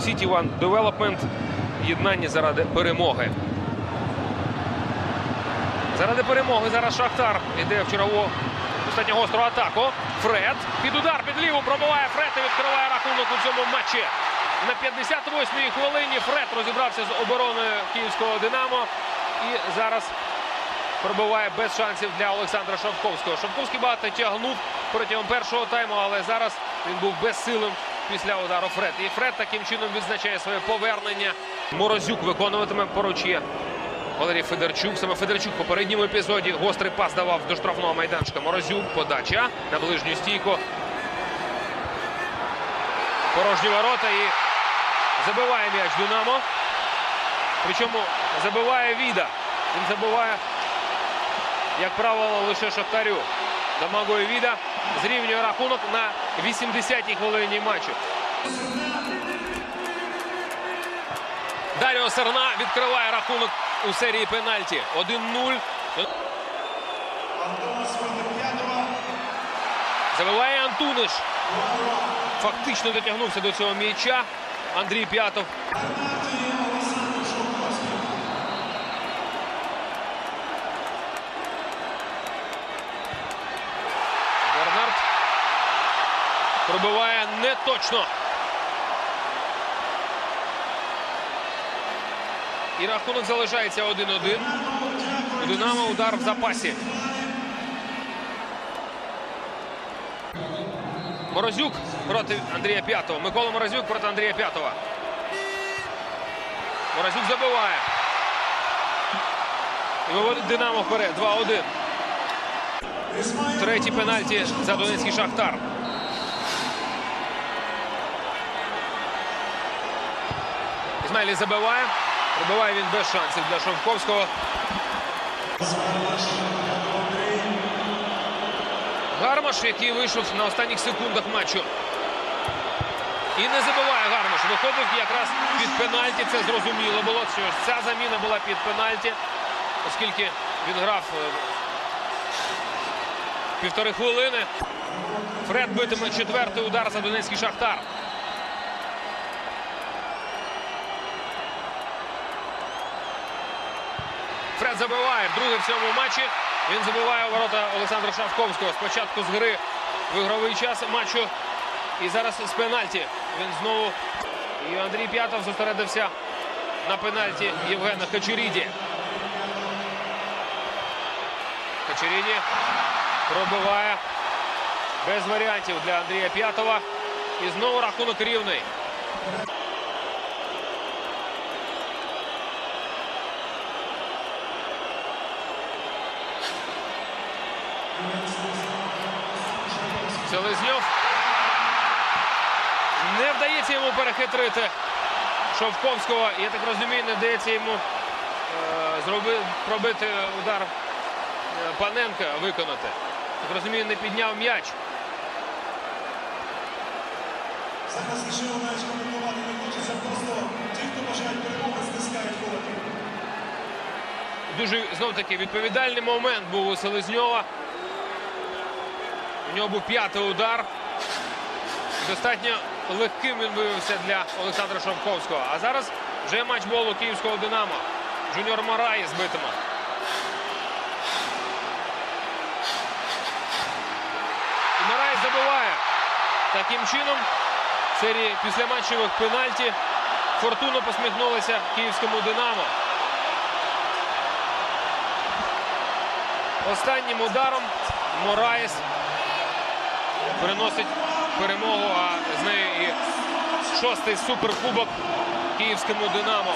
City One Development. Єднання заради перемоги. Заради перемоги зараз Шахтар іде в чергову достатньо гостру атаку. Фред під удар, під ліву пробиває Фред і відкриває рахунок у цьому матчі. На 58-й хвилині Фред розібрався з обороною київського Динамо. І зараз пробиває без шансів для Олександра Шовковського. Шовковський багато тягнув протягом першого тайму, але зараз він був безсилим після удару Фред. І Фред таким чином відзначає своє повернення. Морозюк виконуватиме поручє. Валерій Федорчук. Саме Федорчук в попередньому епізоді гострий пас давав до штрафного майданчика. Морозюк. Подача на ближню стійку. Порожні ворота і забиває м'яч Динамо. Причому забиває Віда. Він забиває, як правило, лише Шахтарю. Домагою Віда зрівнює рахунок на 80-й хвилині матчу. Даріо Серна відкриває рахунок у серії пенальті. 1-0. Забиває Антуниш. Фактично дотягнувся до цього м'яча. Андрій П'ятов. Пробиває не точно. І рахунок залишається 1-1. У Динамо удар в запасі. Морозюк проти Андрія П'ятого. Микола Морозюк проти Андрія П'ятого. Морозюк забиває. І виводить Динамо вперед. 2-1. Третій пенальті за Донецький Шахтар. Ізмайлі забиває. Пробиває він без шансів для Шовковського. Гармаш, який вийшов на останніх секундах матчу. І не забиває Гармаш. Виходив якраз під пенальті. Це зрозуміло було. Ця заміна була під пенальті, оскільки він грав е, півтори хвилини. Фред битиме четвертий удар за Донецький Шахтар. Фред забиває вдруге в цьому матчі. Він забиває у ворота Олександра Шавковського. Спочатку з гри в ігровий час матчу. І зараз з пенальті. Він знову. І Андрій П'ятов зосередився на пенальті Євгена Хачеріді. Хачеріді пробиває без варіантів для Андрія П'ятова. І знову рахунок рівний. Селезньов. Не вдається йому перехитрити Шовковського. Я так розумію, не вдається йому е, зроби, пробити удар е, Паненка виконати. Так розумію, не підняв м'яч. Зараз нічого навіть коментувати. Просто ті, хто бажають перемоги, стискають кулаки. Дуже знов таки відповідальний момент був у Селезньова. У нього був п'ятий удар. Достатньо легким він виявився для Олександра Шовковського. А зараз вже матч болу київського Динамо. Джуніор Морай збитиме. І Морай забиває. Таким чином, в серії післяматчевих пенальті Фортуна посміхнулася київському Динамо. Останнім ударом Мораєс приносить перемогу, а з нею і шостий суперкубок київському Динамо.